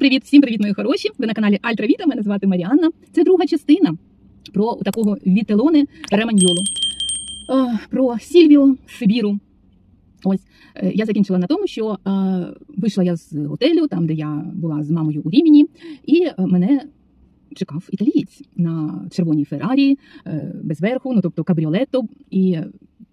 Привіт, всім привіт, мої хороші. Ви на каналі Альтравіта. Мене звати Маріанна. Це друга частина про такого Вітелоне Реманьолу. Про Сільвіо Сибіру. Ось е, я закінчила на тому, що вийшла я з готелю, там де я була з мамою у Рівні, і е, мене чекав італієць на червоній Феррарі, е, без верху, ну тобто кабріолетто. І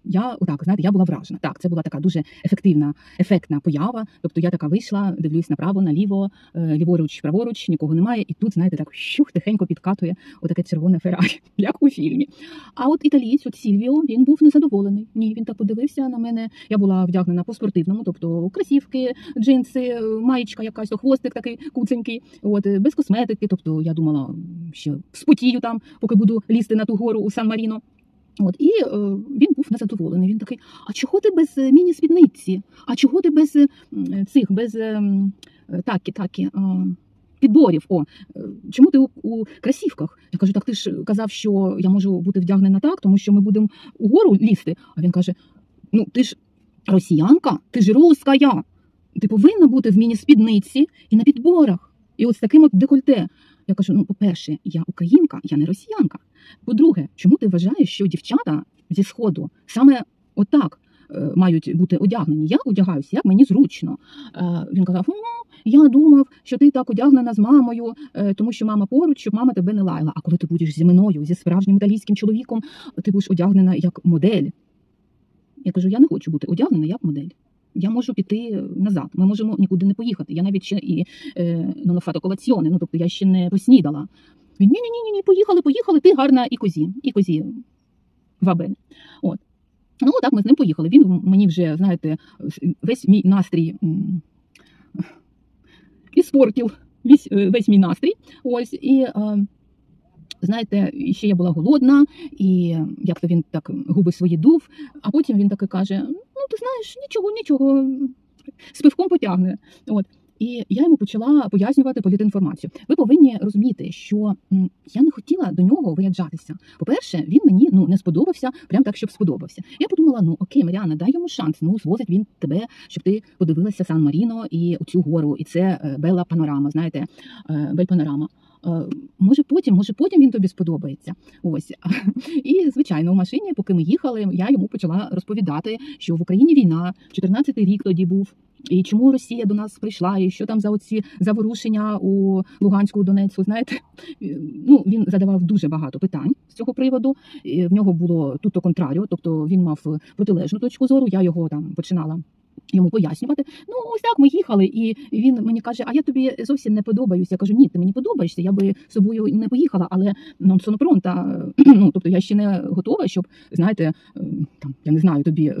я отак, знаєте, я була вражена. Так, це була така дуже ефективна, ефектна поява. Тобто я така вийшла, дивлюсь направо, наліво, е, ліворуч, праворуч, нікого немає. І тут, знаєте, так щух тихенько підкатує отаке червоне Феррарі, як у фільмі. А от італієць, от Сільвіо, він був незадоволений. Ні, він так подивився на мене. Я була вдягнена по спортивному, тобто кросівки, джинси, маєчка якась, хвостик такий куценький, от е, без косметики. Тобто я думала, що спотію там, поки буду лізти на ту гору у Сан-Маріно. От і е, він був незадоволений. Він такий: а чого ти без е, міні-спідниці? А чого ти без е, цих, без е, е, такі, такі. е, Підборів, о чому ти у, у красівках? Я кажу, так ти ж казав, що я можу бути вдягнена так, тому що ми будемо угору лізти. А він каже: Ну, ти ж росіянка, ти ж русская. Ти повинна бути в міні-спідниці і на підборах. І от з таким от декольте. Я кажу: ну, по-перше, я українка, я не росіянка. По-друге, чому ти вважаєш, що дівчата зі сходу саме отак е, мають бути одягнені? Я одягаюся, як мені зручно. Е, Він казав: ну, я думав, що ти так одягнена з мамою, е, тому що мама поруч, щоб мама тебе не лаяла. А коли ти будеш зі мною, зі справжнім італійським чоловіком, ти будеш одягнена як модель. Я кажу: я не хочу бути одягнена як модель. Я можу піти назад. Ми можемо нікуди не поїхати. Я навіть ще і е, non ho fatto ну тобто я ще не поснідала. Він ні, ні, поїхали, поїхали. Ти гарна і козі, і козі вабен. От. Ну, так ми з ним поїхали. Він мені вже, знаєте, весь мій настрій іспортив весь, е, весь мій настрій. Ось і. Е, Знаєте, ще я була голодна, і як то він так губи свої дув, а потім він таки каже: Ну, ти знаєш, нічого, нічого, з пивком потягне. От. І я йому почала пояснювати політінформацію. Ви повинні розуміти, що я не хотіла до нього виїжджатися. По-перше, він мені ну не сподобався, прям так, щоб сподобався. Я подумала: ну окей, Маріана, дай йому шанс. Ну звозить він тебе, щоб ти подивилася Сан Маріно і цю гору, і це е, Белла Панорама. Знаєте, е, Бель Панорама. Е, Може потім, може потім він тобі сподобається. Ось і звичайно, у машині, поки ми їхали, я йому почала розповідати, що в Україні війна, 14-й рік тоді був. І чому Росія до нас прийшла, і що там за оці заворушення у Луганську, Донецьку, знаєте? Ну, він задавав дуже багато питань з цього приводу. В нього було тут контраріо, тобто він мав протилежну точку зору. Я його там починала йому пояснювати. Ну, ось так ми їхали, і він мені каже: А я тобі зовсім не подобаюсь. Я кажу, ні, ти мені подобаєшся. Я би з собою не поїхала, але sono pronta. Ну, тобто я ще не готова, щоб знаєте, е, там я не знаю, тобі е,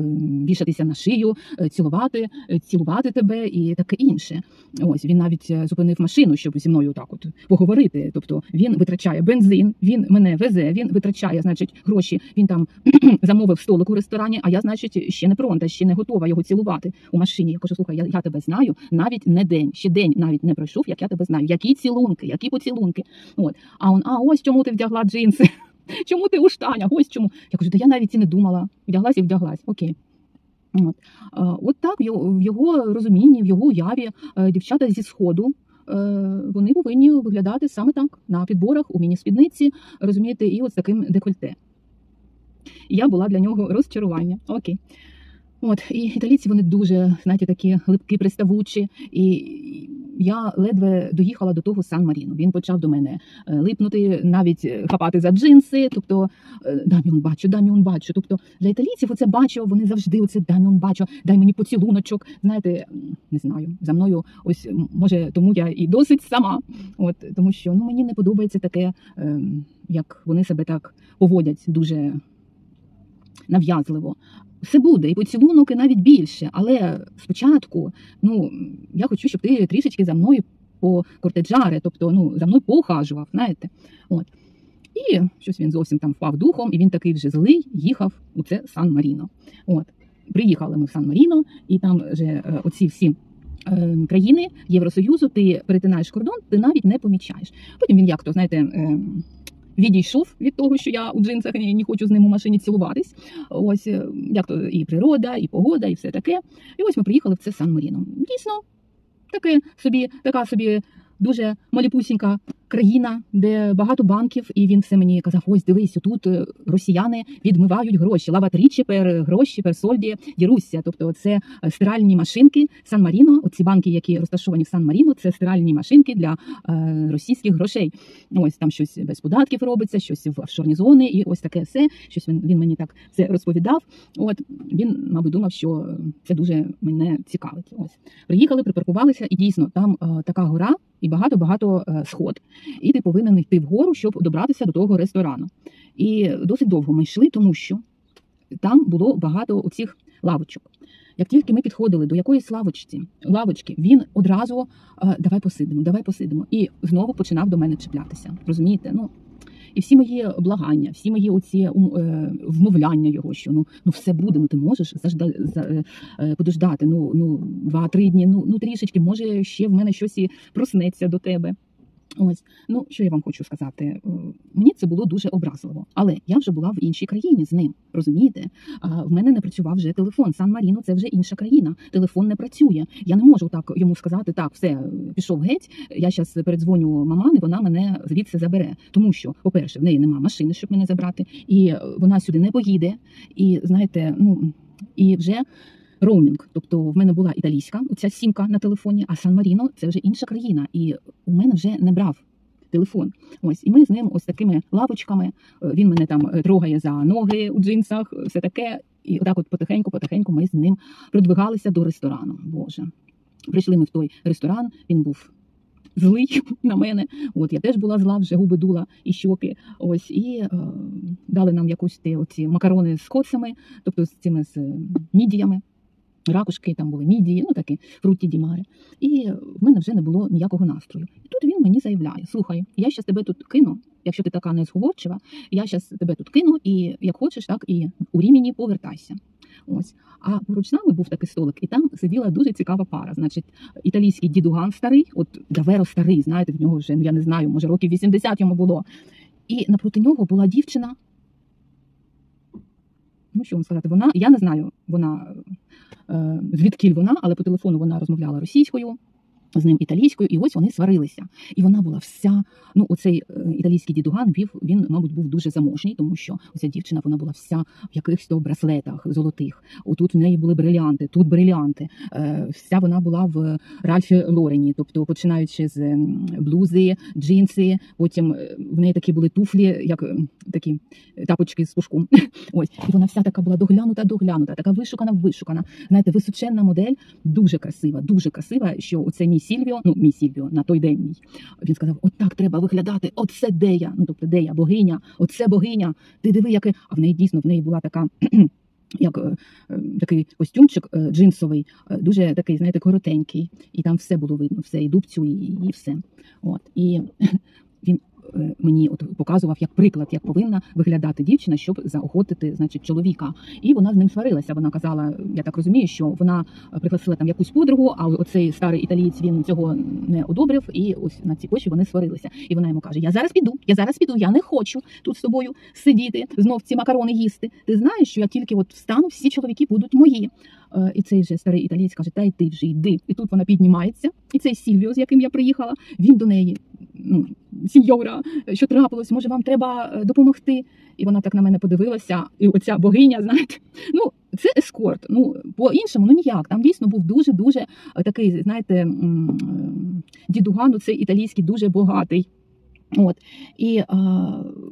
вішатися на шию, е, цілувати, цілувати тебе і таке інше. Ось він навіть зупинив машину, щоб зі мною так от поговорити. Тобто він витрачає бензин, він мене везе, він витрачає, значить, гроші. Він там замовив столик у ресторані. А я, значить, ще не пронта, ще не готова його цілувати у машині. Я кажу, слухай, я, я тебе знаю навіть не день, ще день навіть не пройшов, як я тебе знаю. Які цілунки, які поцілунки. От а он, а ось чому ти вдягла джинси. Чому ти у штанях? Ось чому. Я кажу, та я навіть і не думала. Вдяглась і вдяглась. Окей. От, от так в його, розумінні, в його уяві е, дівчата зі сходу. е, Вони повинні виглядати саме так на підборах у міні-спідниці, розумієте, і от з таким декольте. Я була для нього розчарування. Окей. От, і італійці вони дуже, знаєте, такі липкі, приставучі. І я ледве доїхала до того Сан Маріно. Він почав до мене е, липнути, навіть е, хапати за джинси. Тобто е, даміон бачу, даміон бачу. Тобто для італійців оце бачу, вони завжди оце даміон бачу, дай мені поцілуночок. Знаєте, не знаю, за мною ось може тому я і досить сама. От тому що ну мені не подобається таке, ем, як вони себе так поводять дуже нав'язливо. Все буде, і поцілунок, і навіть більше. Але спочатку, ну я хочу, щоб ти трішечки за мною покортеджари, тобто ну за мною поухажував, знаєте. От. І щось він зовсім там впав духом, і він такий вже злий їхав у це Сан Маріно. От приїхали ми в Сан Маріно, і там вже е, оці всі. е, Країни Євросоюзу, ти перетинаєш кордон, ти навіть не помічаєш. Потім він як то знаєте, е, відійшов від того, що я у джинсах і не хочу з ним у машині цілуватись. Ось е, як то і природа, і погода, і все таке. І ось ми приїхали в це Сан Маріно. Дійсно, таке собі, така собі дуже маліпусінька країна, де багато банків, і він все мені казав: ось дивись, тут росіяни відмивають гроші. Лаватрічі пер гроші, пер сольді, дірусся. Тобто, це стиральні машинки Сан Маріно. Оці банки, які розташовані в Сан Маріно, це стиральні машинки для е, російських грошей. Ось там щось без податків робиться, щось в офшорні зони, і ось таке все. Щось він він мені так це розповідав. От він, мабуть, думав, що це дуже мене цікавить. Ось приїхали, припаркувалися, і дійсно там е, така гора і багато-багато е, сход. І ти повинен йти вгору, щоб добратися до того ресторану. І досить довго ми йшли, тому що там було багато оцих лавочок. Як тільки ми підходили до якоїсь лавочці, лавочки, він одразу е, давай посидимо, давай посидимо. І знову починав до мене чіплятися. Розумієте? Ну і всі мої благання, всі мої оці е, вмовляння його, що ну ну все буде, ну ти можеш зажда за, е, подождати. Ну ну два-три дні. Ну ну трішечки, може ще в мене щось і проснеться до тебе. Ось, ну що я вам хочу сказати. Е, мені це було дуже образливо, але я вже була в іншій країні з ним. Розумієте? А в мене не працював вже телефон. Сан Маріно це вже інша країна. Телефон не працює. Я не можу так йому сказати: так, все пішов геть. Я зараз передзвоню мамани, вона мене звідси забере. Тому що, по-перше, в неї нема машини, щоб мене забрати, і вона сюди не поїде. І знаєте, ну і вже роумінг. Тобто в мене була італійська оця сімка на телефоні, а Сан Маріно це вже інша країна, і у мене вже не брав. Телефон, ось і ми з ним ось такими лавочками. е, Він мене там е, трогає за ноги у джинсах, все таке. І отак, от потихеньку, потихеньку, ми з ним продвигалися до ресторану. Боже, прийшли ми в той ресторан. Він був злий на мене. От я теж була зла, вже губи дула і щоки. Ось і е, дали нам якусь ті оці макарони з коцами, тобто з цими з е, мідіями. Ракушки там були мідії, ну такі фруті дімари. І в мене вже не було ніякого настрою. І тут він мені заявляє: слухай, я щас тебе тут кину, якщо ти така незговорчива, я щас тебе тут кину, і як хочеш, так і у рімені повертайся. Ось. А поруч нами був такий столик, і там сиділа дуже цікава пара. Значить, італійський дідуган старий, от Даверо старий, знаєте, в нього вже ну я не знаю, може років 80 йому було. І напроти нього була дівчина. Ну, що вам сказати, вона, я не знаю, вона звідкіль вона, але по телефону вона розмовляла російською, з ним італійською, і ось вони сварилися. І вона була вся. Ну, оцей е, італійський дідуган вів, він, мабуть, був дуже заможний, тому що оця дівчина вона була вся в якихось браслетах золотих. Отут в неї були брилянти, тут брилянти. Е, вся вона була в Ральфі Лорені, тобто починаючи з блузи, джинси, потім е, в неї такі були туфлі, як такі тапочки з пушком. Ось, і вона вся така була доглянута, доглянута, така вишукана, вишукана. Знаєте, височенна модель, дуже красива, дуже красива. Що оце мій Сільвіо, ну мій Сільвіо на той день мій. Він сказав: от так треба виглядати. Оце дея. Ну тобто дея, богиня, оце богиня. Ти диви, яке. А в неї дійсно в неї була така. Як е, е, такий костюмчик е, джинсовий, дуже такий, знаєте, коротенький, і там все було видно, все, і дубцю, і, і все. От і він мені от показував як приклад, як повинна виглядати дівчина, щоб заохотити, значить, чоловіка. І вона з ним сварилася. Вона казала, я так розумію, що вона пригласила там якусь подругу, а оцей старий італієць він цього не одобрив. І ось на ці почві вони сварилися. І вона йому каже: Я зараз піду, я зараз піду, я не хочу тут з тобою сидіти, знов ці макарони їсти. Ти знаєш, що я тільки от встану, всі чоловіки будуть мої. Е, І цей же старий італієць каже: Та й ти вже йди. І тут вона піднімається. І цей Сільвіо, з яким я приїхала, він до неї. Ну, сіньора, що трапилось, може, вам треба е, допомогти? І вона так на мене подивилася, і оця богиня, знаєте, ну це ескорт. Ну по-іншому, ну ніяк. Там дійсно був дуже дуже такий, знаєте, дідуган, цей італійський, дуже багатий. От і а,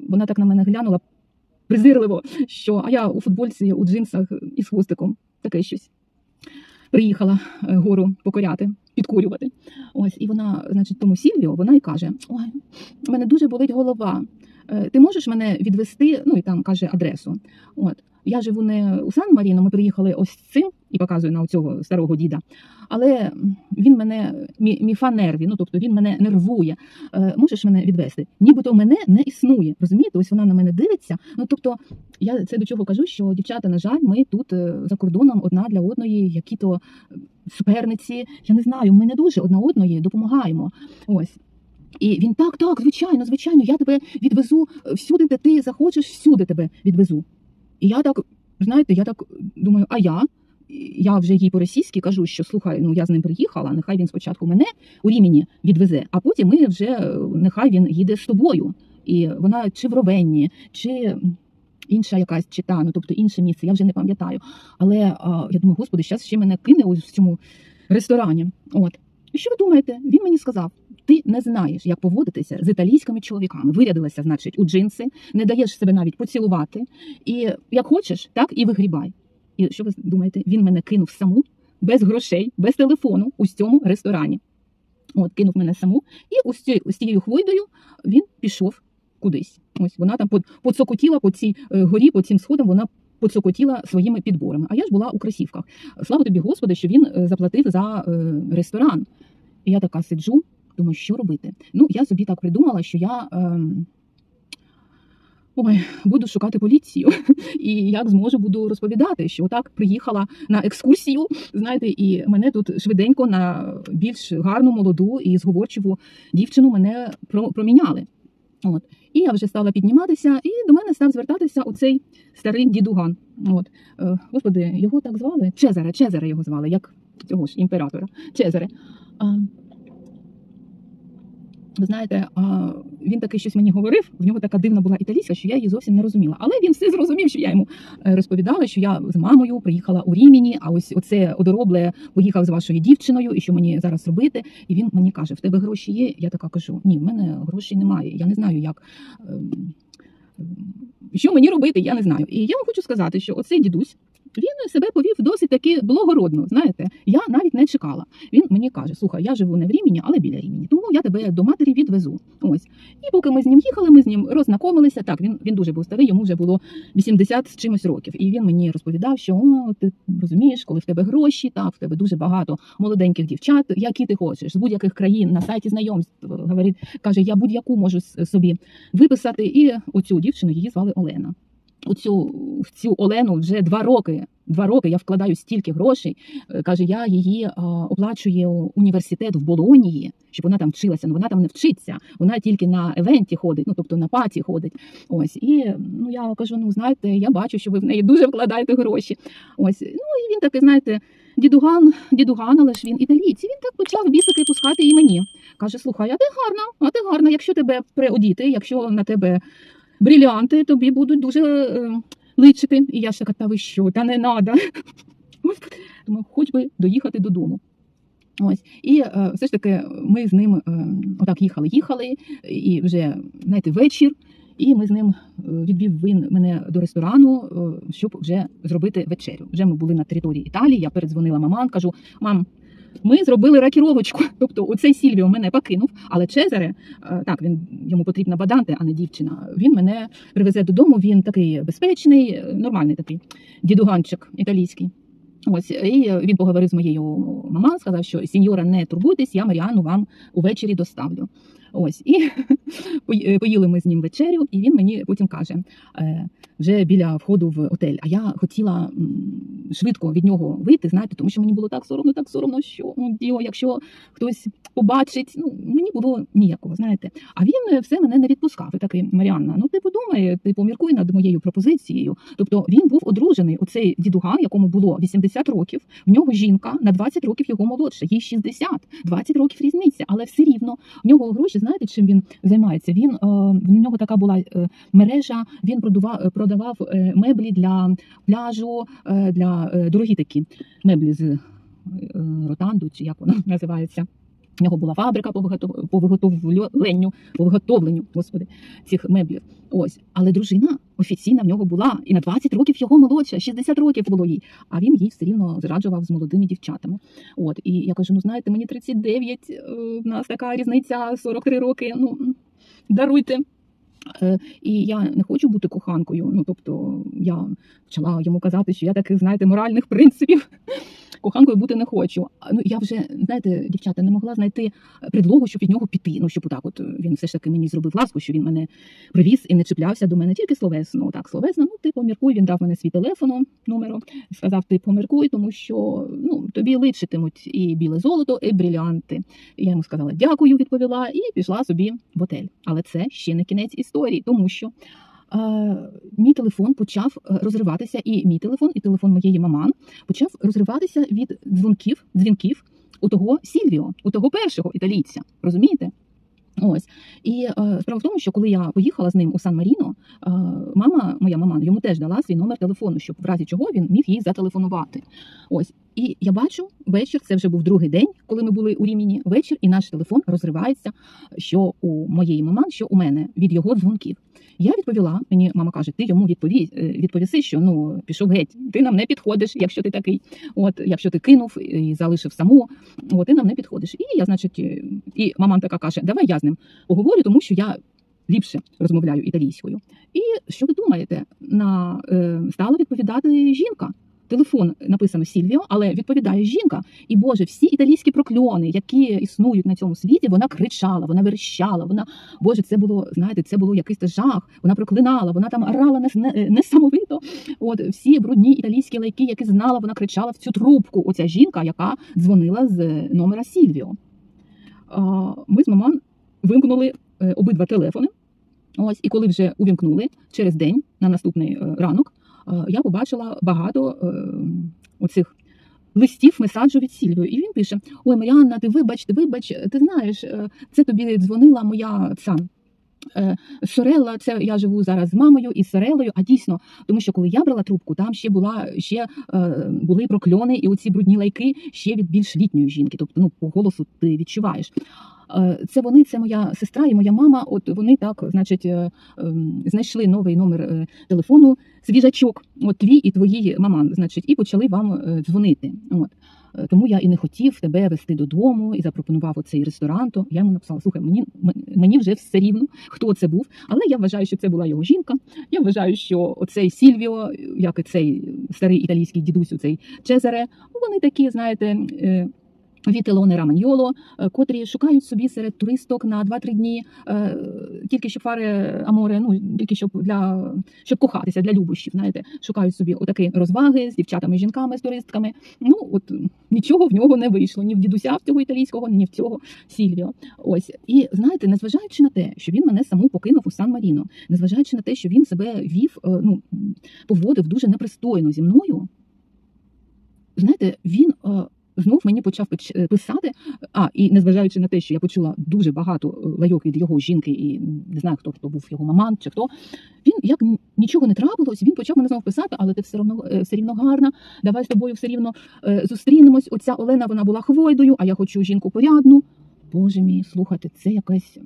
вона так на мене глянула презирливо, що а я у футбольці, у джинсах і з хвостиком, таке щось. Приїхала е, гору покоряти, підкорювати. Ось, і вона, значить, тому Сільвіо, вона і каже: Ой, у мене дуже болить голова. Е, Ти можеш мене відвести? Ну і там каже адресу. От я живу не у Сан Маріно, ми приїхали ось цим і показую на цього старого діда. Але він мене мі, міфа нерві, ну тобто він мене нервує. Е, Можеш мене відвести? Нібито мене не існує. Розумієте? Ось вона на мене дивиться. Ну тобто, я це до чого кажу, що дівчата, на жаль, ми тут е, за кордоном одна для одної, які то суперниці. Я не знаю, ми не дуже одна одної допомагаємо. Ось. І він так, так, звичайно, звичайно, я тебе відвезу всюди, де ти захочеш, всюди тебе відвезу. І я так, знаєте, я так думаю, а я? я вже їй по-російськи кажу, що слухай, ну я з ним приїхала, нехай він спочатку мене у Рімені відвезе, а потім ми вже е, нехай він їде з тобою. І вона чи в Ровенні, чи інша якась чита, ну тобто інше місце, я вже не пам'ятаю. Але а, я думаю, господи, зараз ще мене кине ось в цьому ресторані. От. Що ви думаєте? Він мені сказав: ти не знаєш, як поводитися з італійськими чоловіками. Вирядилася, значить, у джинси, не даєш себе навіть поцілувати. І як хочеш, так і вигрібай. І що ви думаєте? Він мене кинув саму, без грошей, без телефону у цьому ресторані. От, кинув мене саму, і ось ці- ось цією хвойдою він пішов кудись. Ось вона там поцокотіла по цій е, горі, по цим сходам, вона поцокотіла своїми підборами. А я ж була у кросівках. Слава тобі, Господи, що він е, заплатив за е, ресторан. Я така сиджу, думаю, що робити. Ну, я собі так придумала, що я. ем, Ой, буду шукати поліцію, і як зможу буду розповідати, що отак приїхала на екскурсію, знаєте, і мене тут швиденько на більш гарну, молоду і зговорчиву дівчину мене проміняли. От. І я вже стала підніматися, і до мене став звертатися оцей старий дідуган. От. Е, Господи, його так звали? Чезаре, Чезаре його звали, як цього ж імператора. Чезаре. А, ви знаєте, а, він таки щось мені говорив, в нього така дивна була італійська, що я її зовсім не розуміла. Але він все зрозумів, що я йому е, розповідала, що я з мамою приїхала у Рімені, а ось оце одоробле поїхав з вашою дівчиною, і що мені зараз робити. І він мені каже: в тебе гроші є? Я така кажу: ні, в мене грошей немає. Я не знаю, як. ем, ем, Що мені робити, я не знаю. І я вам хочу сказати, що оцей дідусь він себе повів досить таки благородно. Знаєте, я навіть не чекала. Він мені каже: слухай, я живу не в Рімені, але біля Рімені, тому я тебе до матері відвезу. Ось. І поки ми з ним їхали, ми з ним роззнакомилися. Так, він, він дуже був старий, йому вже було 80 з чимось років. І він мені розповідав, що о, ти розумієш, коли в тебе гроші, так, в тебе дуже багато молоденьких дівчат, які ти хочеш, з будь-яких країн на сайті знайомств. Говорить, каже, я будь-яку можу собі виписати. І оцю дівчину її звали Олена. Оцю в цю Олену вже два роки. Два роки я вкладаю стільки грошей. Е, Каже, я її а, оплачую університет в Болонії, щоб вона там вчилася. Ну вона там не вчиться. Вона тільки на евенті ходить, ну тобто на паті ходить. Ось і ну я кажу: ну знаєте, я бачу, що ви в неї дуже вкладаєте гроші. Ось ну і він такий, знаєте, дідуган, дідуган, але ж він італієць. І Він так почав бісики пускати і мені. Каже: слухай, а ти гарна, а ти гарна, якщо тебе приодіти, якщо на тебе брилянти, тобі будуть дуже е, личити. І я ж така, ви що, та не. Господи, думаю, хоч би доїхати додому. Ось і е, все ж таки ми з ним е, отак їхали, їхали, і вже знаєте, вечір. І ми з ним е, відвів він мене до ресторану, е, щоб вже зробити вечерю. Вже ми були на території Італії. Я передзвонила маман, кажу: мам, ми зробили ракіровочку. Тобто, оцей Сільвіо мене покинув, але Чезаре, е, так він йому потрібна баданти, а не дівчина. Він мене привезе додому. Він такий безпечний, е, нормальний такий дідуганчик італійський. Ось і він поговорив з моєю мамою, сказав, що сіньора, не турбуйтесь, я Маріану вам увечері доставлю. Ось і поїли ми з ним вечерю, і він мені потім каже е, вже біля входу в отель. А я хотіла швидко від нього вийти, знаєте, тому що мені було так соромно, так соромно, що ну, діо, якщо хтось побачить, ну мені було ніякого, знаєте. А він е, все мене не відпускав. І такий Маріанна, ну ти подумай, ти поміркуй над моєю пропозицією. Тобто він був одружений. Оцей дідуган, якому було 80 років. В нього жінка на 20 років його молодша, їй 60, 20 років різниця, але все рівно в нього гроші. Знаєте, чим він займається? Він е, в нього така була е, мережа. Він продавав, продавав е, меблі для пляжу, е, для е, дорогі такі меблі з е, ротанду, чи як вона називається. В нього була фабрика по виготов- по виготовленню, по виготовленню господи, цих меблів. Ось, але дружина офіційна в нього була і на 20 років його молодша, 60 років було їй. А він їй все рівно зраджував з молодими дівчатами. От і я кажу: ну знаєте, мені 39, е, в нас така різниця 43 роки. Ну даруйте. Е, І я не хочу бути коханкою. Ну тобто я почала йому казати, що я таких, знаєте, моральних принципів коханкою бути не хочу. Ну я вже знаєте, дівчата, не могла знайти предлогу, щоб від нього піти. Ну щоб отак, от він все ж таки мені зробив ласку, що він мене привіз і не чіплявся до мене тільки словесно. Так, словесно, ну ти поміркуй. Він дав мене свій телефон номеру. Сказав, ти поміркуй, тому що ну тобі личитимуть і біле золото, і брилянти. Я йому сказала дякую, відповіла, і пішла собі в отель. Але це ще не кінець історії, тому що е, мій телефон почав е, розриватися, і мій телефон, і телефон моєї маман почав розриватися від дзвонків, дзвінків у того Сільвіо, у того першого італійця. Розумієте? Ось і е, справа в тому, що коли я поїхала з ним у Сан Маріно, е, мама, моя мама, йому теж дала свій номер телефону, щоб в разі чого він міг їй зателефонувати. Ось і я бачу вечір. Це вже був другий день, коли ми були у Ріміні. Вечір, і наш телефон розривається. Що у моєї маман, що у мене від його дзвонків. Я відповіла. Мені мама каже: ти йому відпові, е, відповіси, що ну пішов геть. Ти нам не підходиш, якщо ти такий. От якщо ти кинув і залишив саму, от ти нам не підходиш. І я, значить, і маман така каже: Давай я з ним поговорю, тому що я ліпше розмовляю італійською. І що ви думаєте? На е, стала відповідати жінка. Телефон написано Сільвіо, але відповідає жінка. І Боже, всі італійські прокльони, які існують на цьому світі, вона кричала, вона верещала. Вона Боже, це було знаєте, це було якийсь жах. Вона проклинала, вона там орала не- несамовито. От всі брудні італійські лайки, які знала, вона кричала в цю трубку. Оця жінка, яка дзвонила з номера Сільвіо. Ми з маман вимкнули е, обидва телефони. Ось, і коли вже увімкнули через день на наступний е, ранок, е, я побачила багато е, оцих листів месаджу від Сільвію. І він пише: Ой, Маріанна, ти вибач, ти вибач, ти знаєш, е, це тобі дзвонила моя ця. Е, Сорела, це я живу зараз з мамою і з Сорелою. А дійсно, тому що коли я брала трубку, там ще була ще е, були прокльони, і оці брудні лайки ще від більш літньої жінки. Тобто, ну по голосу ти відчуваєш. Е, Це вони, це моя сестра і моя мама. От вони так, значить, ем, знайшли новий номер телефону, свіжачок, от твій і твої маман, значить, і почали вам дзвонити. От. Е, Тому я і не хотів тебе вести додому і запропонував оцей ресторан. То я йому написала: слухай, мені мені вже все рівно, хто це був. Але я вважаю, що це була його жінка. Я вважаю, що оцей Сільвіо, як і цей старий італійський дідусь, оцей Чезаре, вони такі, знаєте. Вітелоне Раманьоло, е, котрі шукають собі серед туристок на 2-3 дні, е, тільки щоб фари аморе, ну тільки щоб для щоб кохатися для любощів. Знаєте, шукають собі отакі розваги з дівчатами, жінками, з туристками. Ну от нічого в нього не вийшло, ні в дідуся в цього італійського, ні в цього Сільвіо. Ось і знаєте, незважаючи на те, що він мене саму покинув у Сан Маріно, незважаючи на те, що він себе вів, е, ну поводив дуже непристойно зі мною. Знаєте, він знов мені почав е, писати. А, і незважаючи на те, що я почула дуже багато е, лайок від його жінки, і не знаю, хто хто був його маман чи хто. Він як нічого не трапилось, він почав мене знову писати, але ти все рівно е, все рівно гарна. Давай з тобою все рівно зустрінемось. Оця Олена вона була хвойдою, а я хочу жінку порядну. Боже мій, слухайте, це якась.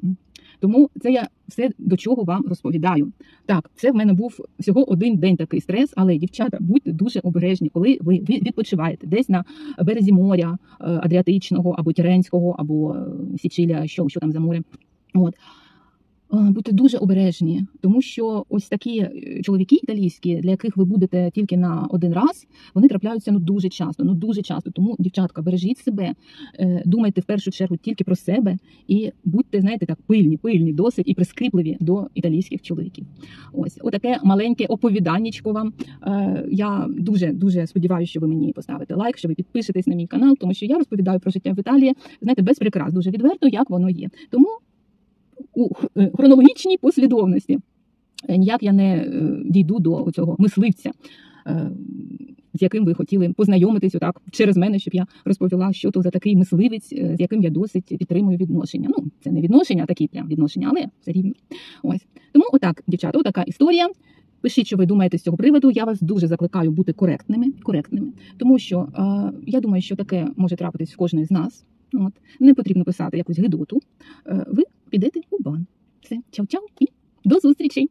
Тому це я все до чого вам розповідаю. Так, це в мене був всього один день такий стрес, але дівчата, будьте дуже обережні, коли ви відпочиваєте десь на березі моря е, Адріатичного або Тіренського, або січіля, що, що там за море. От. Е, Будьте дуже обережні, тому що ось такі е, чоловіки італійські, для яких ви будете тільки на один раз, вони трапляються ну дуже часто. Ну дуже часто. Тому, дівчатка, бережіть себе, е, думайте в першу чергу тільки про себе і будьте, знаєте, так пильні, пильні, досить і прискіпливі до італійських чоловіків. Ось отаке маленьке оповіданнячко вам. Я дуже дуже сподіваюся, що ви мені поставите лайк, що ви підпишетесь на мій канал, тому що я розповідаю про життя в Італії, знаєте, без прикрас, дуже відверто, як воно є. Тому у е, хронологічній послідовності е, ніяк я не е, дійду до цього мисливця. З яким ви хотіли познайомитись отак через мене, щоб я розповіла, що то за такий мисливець, з яким я досить підтримую відношення. Ну, це не відношення, а такі прям відношення, але все рівно. Ось тому, отак, дівчата, отака історія. Пишіть, що ви думаєте з цього приводу. Я вас дуже закликаю бути коректними, коректними, тому що е, я думаю, що таке може трапитись в кожної з нас. От не потрібно писати якусь гидоту. Е, ви підете у бан. Все, чао-чао і до зустрічей!